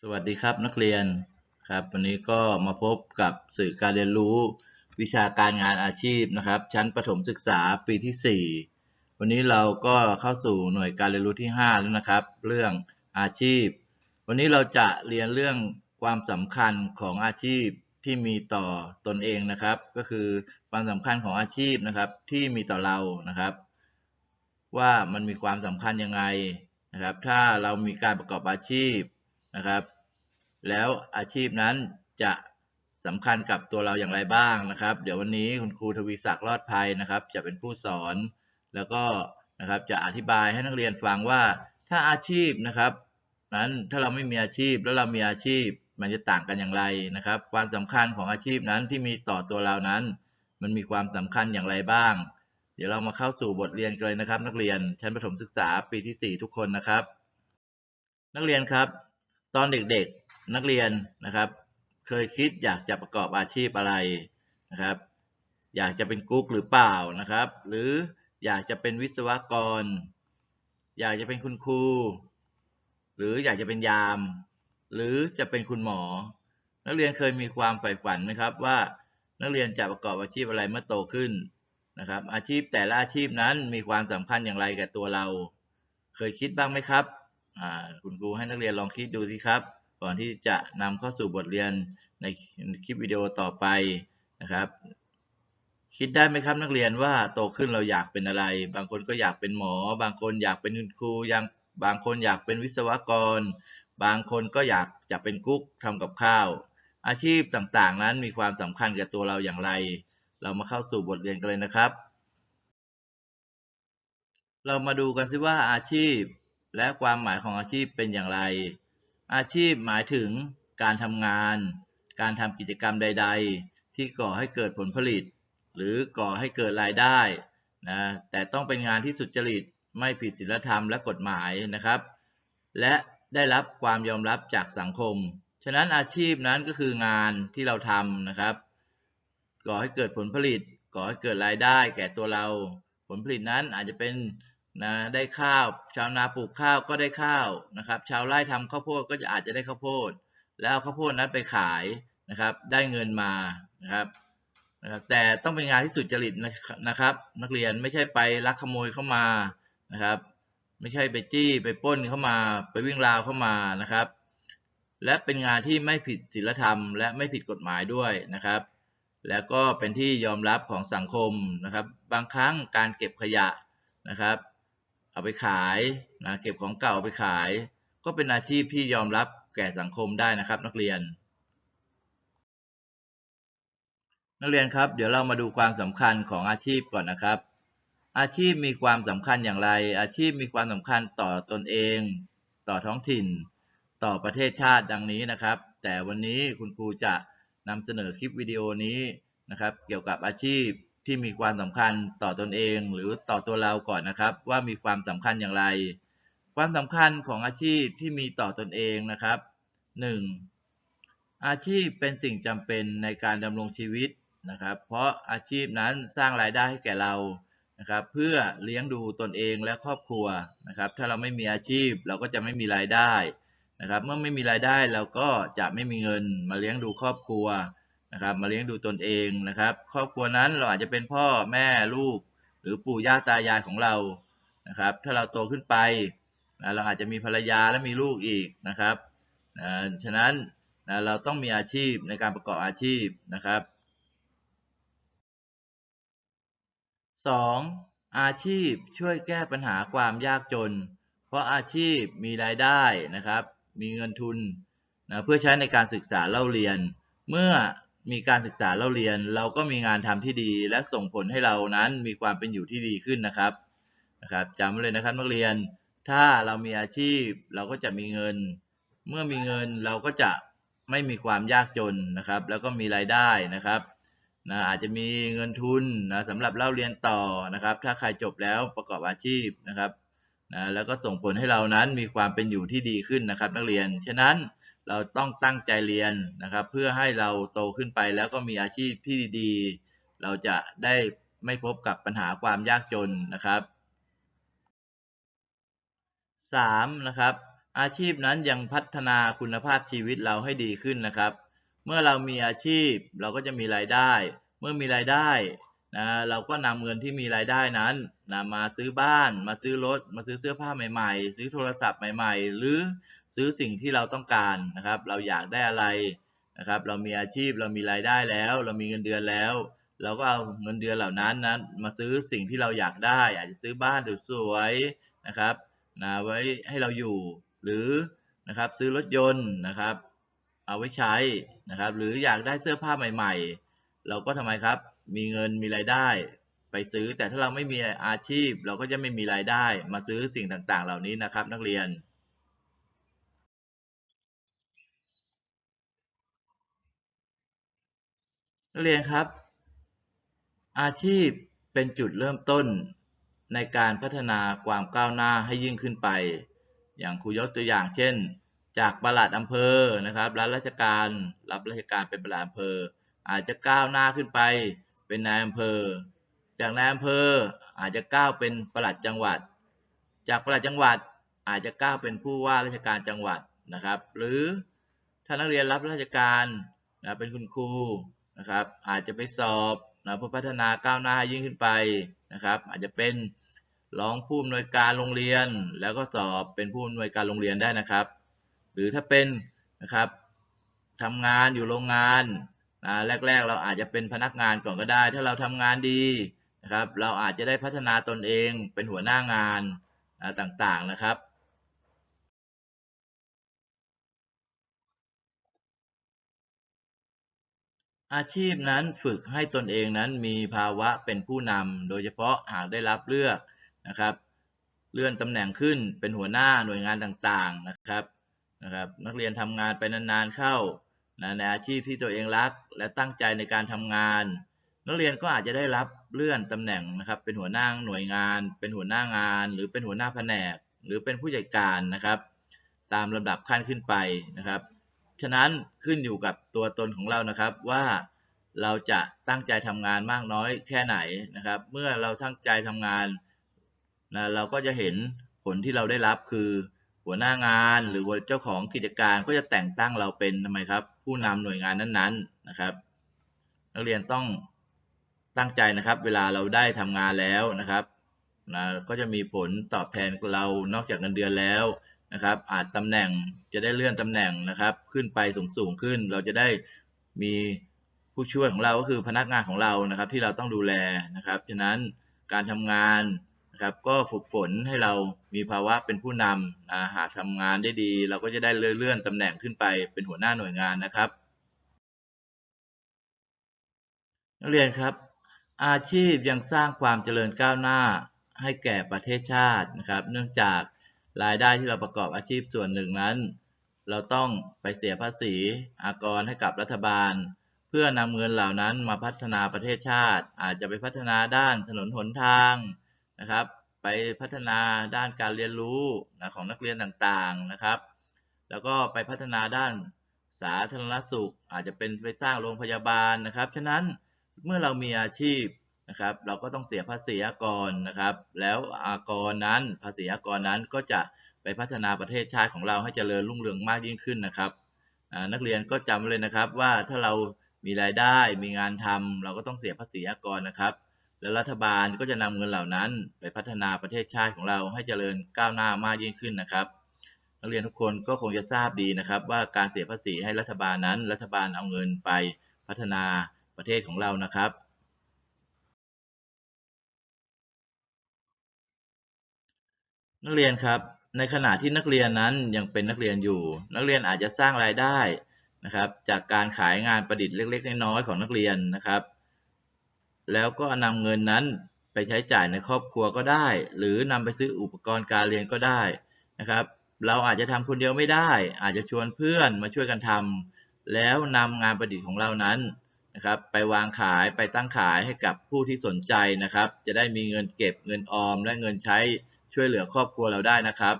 สวัสดีครับนักเรียนครับ วันนี้ก็มาพบกับสื่อการเรียนรู้วิชาการงานอาชีพนะครับ ชั้นประถมศึกษาปีที่ 4 วันนี้เราก็เข้าสู่หน่วยการเรียนรู้ที่ 5 แล้วนะครับ เรื่องอาชีพ วันนี้เราจะเรียนเรื่องความสำคัญของอาชีพที่มีต่อตนเองนะครับ ก็คือความสำคัญของอาชีพนะครับที่มีต่อเรานะครับ ว่ามันมีความสำคัญยังไงนะครับ ถ้าเรามีการประกอบอาชีพ นะครับ แล้วอาชีพนั้นจะสำคัญกับตัวเราอย่างไรบ้างนะครับ เดี๋ยววันนี้คุณครูทวีศักดิ์รอดภัยนะครับ จะเป็นผู้สอนแล้วก็นะครับจะอธิบายให้นักเรียนฟังว่าถ้าอาชีพนะครับ นั้นถ้าเราไม่มีอาชีพแล้วเรามีอาชีพมันจะต่างกันอย่างไรนะครับ ความสำคัญของอาชีพนั้นที่มีต่อตัวเรานั้น มันมีความสำคัญอย่างไรบ้าง เดี๋ยวเรามาเข้าสู่บทเรียนกันเลยนะครับ นักเรียนชั้นประถมศึกษาปีที่ 4 ทุกคนนะครับ นักเรียนครับ ตอนเด็กๆนักเรียนนะครับ เคยคิดอยากจะประกอบอาชีพอะไรนะครับ อยากจะเป็นกุ๊กหรือเปล่านะครับ หรืออยากจะเป็นวิศวกร อยากจะเป็นคุณครูหรืออยากจะเป็นยาม หรือจะเป็นคุณหมอ นักเรียนเคยมีความใฝ่ฝันไหมครับว่านักเรียนจะประกอบอาชีพอะไรเมื่อโตขึ้นนะครับ อาชีพแต่ละอาชีพนั้นมีความสำคัญอย่างไรกับตัวเรา เคยคิดบ้างไหมครับ คุณครูให้นักเรียนลองคิดดูสิครับ ก่อนที่จะนำเข้าสู่บทเรียนในคลิปวิดีโอต่อไปนะครับ คิดได้ไหมครับนักเรียนว่าโตขึ้นเราอยากเป็นอะไร บางคนก็อยากเป็นหมอ บางคนอยากเป็นคุณครูยังบางคนอยากเป็นวิศวกร บางคนก็อยากจะเป็นกุ๊กทำกับข้าว อาชีพต่างๆ นั้นมีความสำคัญกับตัวเราอย่างไร เรามาเข้าสู่บทเรียนกันเลยนะครับ เรามาดูกันซิว่าอาชีพ และความหมายของอาชีพเป็นอย่างไร อาชีพหมายถึงการทำงาน การทำกิจกรรมใด ๆ ที่ก่อให้เกิดผลผลิต หรือก่อให้เกิดรายได้นะแต่ต้องเป็นงานที่สุจริตไม่ผิดศีลธรรมและกฎหมายนะครับ และได้รับความยอมรับจากสังคม ฉะนั้นอาชีพนั้นก็คืองานที่เราทำนะครับ ก่อให้เกิดผลผลิต ก่อให้เกิดรายได้แก่ตัวเรา ผลผลิตนั้นอาจจะเป็น นะได้ข้าว ชาวนาปลูกข้าวก็ได้ข้าวนะครับ ชาวไร่ทำข้าวโพดก็จะอาจจะได้ข้าวโพด แล้วเอาข้าวโพดนั้นไปขายนะครับ ได้เงินมานะครับนะครับ แต่ต้องเป็นงานที่สุจริตนะครับ นักเรียนไม่ใช่ไปลักขโมยเข้ามานะครับ ไม่ใช่ไปจี้ไปป้นเข้ามาไปวิ่งราวเข้ามานะครับ และเป็นงานที่ไม่ผิดศีลธรรม และไม่ผิดกฎหมายด้วยนะครับ แล้วก็เป็นที่ยอมรับของสังคมนะครับ บางครั้งการเก็บขยะนะครับ เอาไปขายนะเก็บของเก่าเอาไปขาย ก็เป็นอาชีพที่ยอมรับแก่สังคมได้นะครับ นักเรียน นักเรียนครับ เดี๋ยวเรามาดูความสำคัญของอาชีพก่อนนะครับ อาชีพมีความสำคัญอย่างไร อาชีพมีความสำคัญต่อตนเอง ต่อท้องถิ่น ต่อประเทศชาติดังนี้นะครับ แต่วันนี้คุณครูจะนำเสนอคลิปวิดีโอนี้นะครับ เกี่ยวกับอาชีพ ที่มีความสำคัญต่อตนเองหรือต่อตัวเราก่อนนะครับ ว่ามีความสำคัญอย่างไร ความสำคัญของอาชีพที่มีต่อตนเองนะครับ 1. อาชีพเป็นสิ่งจำเป็นในการดำรงชีวิตนะครับ เพราะอาชีพนั้นสร้างรายได้ให้แก่เรานะครับ เพื่อเลี้ยงดูตนเองและครอบครัวนะครับ ถ้าเราไม่มีอาชีพเราก็จะไม่มีรายได้นะครับ เมื่อไม่มีรายได้เราก็จะไม่มีเงินมาเลี้ยงดูครอบครัว นะครับมาเลี้ยงดูตนเองนะครับ ครอบครัวนั้นเราอาจจะเป็นพ่อแม่ลูก หรือปู่ย่าตายายของเรานะครับ ถ้าเราโตขึ้นไปนะเราอาจจะมีภรรยาและมีลูกอีกนะครับนะฉะนั้นนะเราต้องมีอาชีพในการประกอบอาชีพนะครับ 2. อาชีพช่วยแก้ปัญหาความยากจน เพราะอาชีพมีรายได้นะครับ มีเงินทุนนะเพื่อใช้ในการศึกษาเล่าเรียน เมื่อ มีการศึกษาเล่าเรียน เราก็มีงานทำที่ดี และส่งผลให้เรานั้นมีความเป็นอยู่ที่ดีขึ้นนะครับนะครับจำไว้เลยนะครับนักเรียน ถ้าเรามีอาชีพเราก็จะมีเงิน เมื่อมีเงินเราก็จะไม่มีความยากจนนะครับ แล้วก็มีรายได้นะครับนะอาจจะมีเงินทุนนะสำหรับเล่าเรียนต่อนะครับ ถ้าใครจบแล้วประกอบอาชีพนะครับนะแล้วก็ส่งผลให้เรานั้นมีความเป็นอยู่ที่ดีขึ้นนะครับ นักเรียน ฉะนั้น เราต้องตั้งใจเรียนนะครับ เพื่อให้เราโตขึ้นไปแล้วก็มีอาชีพที่ดี เราจะได้ไม่พบกับปัญหาความยากจนนะครับ 3. นะครับ อาชีพนั้นยังพัฒนาคุณภาพชีวิตเราให้ดีขึ้นนะครับ เมื่อเรามีอาชีพเราก็จะมีรายได้ เมื่อมีรายได้นะเราก็นำเงินที่มีรายได้นั้นนะมาซื้อบ้าน มาซื้อรถ มาซื้อเสื้อผ้าใหม่ ๆ ซื้อโทรศัพท์ใหม่ ๆ หรือ ซื้อสิ่งที่เราต้องการนะครับ เราอยากได้อะไรนะครับ เรามีอาชีพเรามีรายได้แล้ว เรามีเงินเดือนแล้ว เราก็เอาเงินเดือนเหล่านั้นนั้นมาซื้อสิ่งที่เราอยากได้ อาจจะซื้อบ้านสวยๆนะครับนะไว้ให้เราอยู่หรือนะครับซื้อรถยนต์นะครับ เอาไว้ใช้นะครับ หรืออยากได้เสื้อผ้าใหม่ ๆ เราก็ทำไมครับ มีเงินมีรายได้ไปซื้อแต่ถ้าเราไม่มีอาชีพ เราก็จะไม่มีรายได้มาซื้อสิ่งต่างๆ เหล่านี้นะครับ นักเรียน นักเรียนครับ อาชีพเป็นจุดเริ่มต้นในการพัฒนาความก้าวหน้าให้ยิ่งขึ้นไป อย่างครูยกตัวอย่างเช่น จากประหลัดอำเภอนะครับรับราชการรับราชการเป็นประหลัดอำเภอ อาจจะก้าวหน้าขึ้นไปเป็นนายอำเภอ จากนายอำเภออาจจะก้าวเป็นประหลัดจังหวัด จากประหลัดจังหวัดอาจจะก้าวเป็นผู้ว่าราชการจังหวัดนะครับ หรือถ้านักเรียนรับราชการนะเป็นคุณครู นะครับ อาจจะไปสอบนะเพื่อพัฒนาก้าวหน้ายิ่งขึ้นไปนะครับ อาจจะเป็นรองผู้อำนวยการโรงเรียน แล้วก็สอบเป็นผู้อำนวยการโรงเรียนได้นะครับ หรือถ้าเป็นนะครับทำงานอยู่โรงงานนะแรก ๆ เราอาจจะเป็นพนักงานก่อนก็ได้ ถ้าเราทำงานดีนะครับ เราอาจจะได้พัฒนาตนเองเป็นหัวหน้างานนะต่างๆนะครับ อาชีพนั้นฝึกให้ตนเองนั้นมีภาวะเป็นผู้นำ โดยเฉพาะหากได้รับเลือกนะครับ เลื่อนตำแหน่งขึ้นเป็นหัวหน้าหน่วยงานต่างๆนะครับนะครับ นักเรียนทำงานไปนานๆเข้านะในอาชีพที่ตัวเองรัก และตั้งใจในการทำงาน นักเรียนก็อาจจะได้รับเลื่อนตำแหน่งนะครับ เป็นหัวหน้าหน่วยงาน เป็นหัวหน้างาน หรือเป็นหัวหน้าแผนก หรือเป็นผู้จัดการนะครับ ตามลำดับขั้นขึ้นไปนะครับ ฉะนั้นขึ้นอยู่กับตัวตนของเรานะครับว่าเราจะตั้งใจทำงานมากน้อยแค่ไหนนะครับ เมื่อเราตั้งใจทำงานนะเราก็จะเห็นผลที่เราได้รับคือหัวหน้างานหรือเจ้าของกิจการก็จะแต่งตั้งเราเป็นทำไมครับ ผู้นำหน่วยงานนั้นๆนะครับ นักเรียนต้องตั้งใจนะครับ เวลาเราได้ทำงานแล้วนะครับนะก็จะมีผลตอบแทนเรานอกจากเงินเดือนแล้ว นะครับอาจตำแหน่งจะได้เลื่อนตำแหน่งนะครับ ขึ้นไปสูงสูงขึ้น เราจะได้มีผู้ช่วยของเราก็คือพนักงานของเรานะครับ ที่เราต้องดูแลนะครับฉะนั้นการทำงานนะครับ ก็ฝึกฝนให้เรามีภาวะเป็นผู้นำนะหากทำงานได้ดี เราก็จะได้เลื่อนตำแหน่งขึ้นไปเป็นหัวหน้าหน่วยงานนะครับ นักเรียนครับ อาชีพยังสร้างความเจริญก้าวหน้าให้แก่ประเทศชาตินะครับ เนื่องจาก รายได้ที่เราประกอบอาชีพส่วนหนึ่งนั้น เราต้องไปเสียภาษีอากรให้กับรัฐบาล เพื่อนำเงินเหล่านั้นมาพัฒนาประเทศชาติ อาจจะไปพัฒนาด้านถนนหนทางนะครับ ไปพัฒนาด้านการเรียนรู้นะของนักเรียนต่างๆนะครับ แล้วก็ไปพัฒนาด้านสาธารณสุข อาจจะเป็นไปสร้างโรงพยาบาลนะครับฉะนั้นเมื่อเรามีอาชีพ นะครับ เราก็ต้องเสียภาษีอากรนะครับ แล้วอากรนั้นภาษีอากรนั้นก็จะไปพัฒนาประเทศชาติของเราให้เจริญรุ่งเรืองมากยิ่งขึ้นนะครับนักเรียนก็จำเลยนะครับว่าถ้าเรามีรายได้มีงานทำเราก็ต้องเสียภาษีอากรนะครับ แล้วรัฐบาลก็จะนำเงินเหล่านั้น ไปพัฒนาประเทศชาติของเราให้เจริญก้าวหน้ามากยิ่งขึ้นนะครับนักเรียนทุกคนก็คงจะทราบดีนะครับ ว่าการเสียภาษีให้รัฐบาลนั้น รัฐบาลเอาเงินไปพัฒนาประเทศของเรานะครับ นักเรียนครับ ในขณะที่นักเรียนนั้นยังเป็นนักเรียนอยู่ นักเรียนอาจจะสร้างรายได้นะครับ จากการขายงานประดิษฐ์เล็ก ๆ น้อยๆของนักเรียนนะครับ แล้วก็นำเงินนั้นไปใช้จ่ายในครอบครัวก็ได้ หรือนำไปซื้ออุปกรณ์การเรียนก็ได้นะครับ เราอาจจะทำคนเดียวไม่ได้ อาจจะชวนเพื่อนมาช่วยกันทำแล้วนำงานประดิษฐ์ของเรานั้นนะครับไปวางขายไปตั้งขายให้กับผู้ที่สนใจนะครับ จะได้มีเงินเก็บเงินออมและเงินใช้ ช่วยเหลือครอบครัวเราได้นะครับ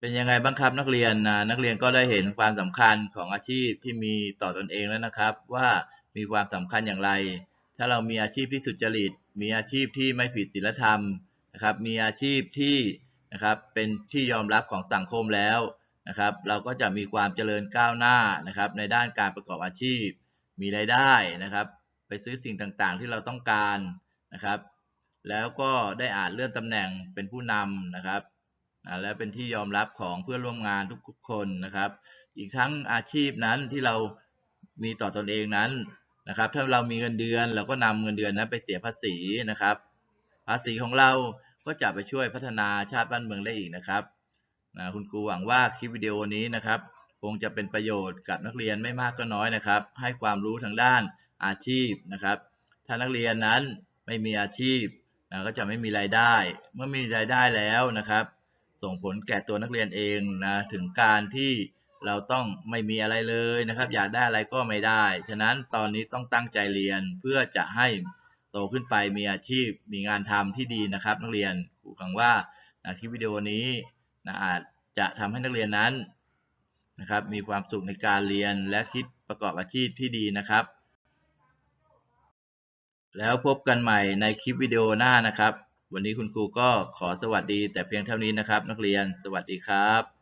เป็นยังไงบ้างครับนักเรียนนะนักเรียนก็ได้เห็นความสำคัญของอาชีพที่มีต่อตอนเองแล้วนะครับ ว่ามีความสำคัญอย่างไร ถ้าเรามีอาชีพที่สุจริต มีอาชีพที่ไม่ผิดศีลธรรมนะครับ มีอาชีพที่นะครับเป็นที่ยอมรับของสังคมแล้วนะครับ เราก็จะมีความเจริญก้าวหน้านะครับ ในด้านการประกอบอาชีพ มีรายได้นะครับ ไปซื้อสิ่งต่างๆที่เราต้องการนะครับ แล้วก็ได้อ่าจเลื่อนตำแหน่งเป็นผู้นำนะครับและเป็นที่ยอมรับของเพื่อนร่วมงานทุกคนนะครับ อีกทั้งอาชีพนั้นที่เรามีต่อตอนเองนั้นนะครับ ถ้าเรามีเงินเดือนเราก็นำเงินเดือนนั้นไปเสียภาษีนะครับ ภาษีของเราก็จะไปช่วยพัฒนาชาติบ้านเมืองได้อีกนะครับนะคุณครูหวังว่าคลิปวิดีโอนี้นะครับ คงจะเป็นประโยชน์กับนักเรียนไม่มากก็น้อยนะครับ ให้ความรู้ทางด้านอาชีพนะครับ ถ้านักเรียนนั้นไม่มีอาชีพ นะก็จะไม่มีรายได้ เมื่อมีรายได้แล้วนะครับ ส่งผลแก่ตัวนักเรียนเองนะถึงการที่เราต้องไม่มีอะไรเลยนะครับ อยากได้อะไรก็ไม่ได้ ฉะนั้นตอนนี้ต้องตั้งใจเรียนเพื่อจะให้โตขึ้นไปมีอาชีพมีงานทำที่ดีนะครับ นักเรียนครูหวังว่านะคลิปวิดีโอนี้นะอาจจะทำให้นักเรียนนั้นนะครับ มีความสุขในการเรียนและคิดประกอบอาชีพที่ดีนะครับ แล้วพบกันใหม่ในคลิปวิดีโอหน้านะครับ วันนี้คุณครูก็ขอสวัสดีแต่เพียงเท่านี้นะครับ นักเรียนสวัสดีครับ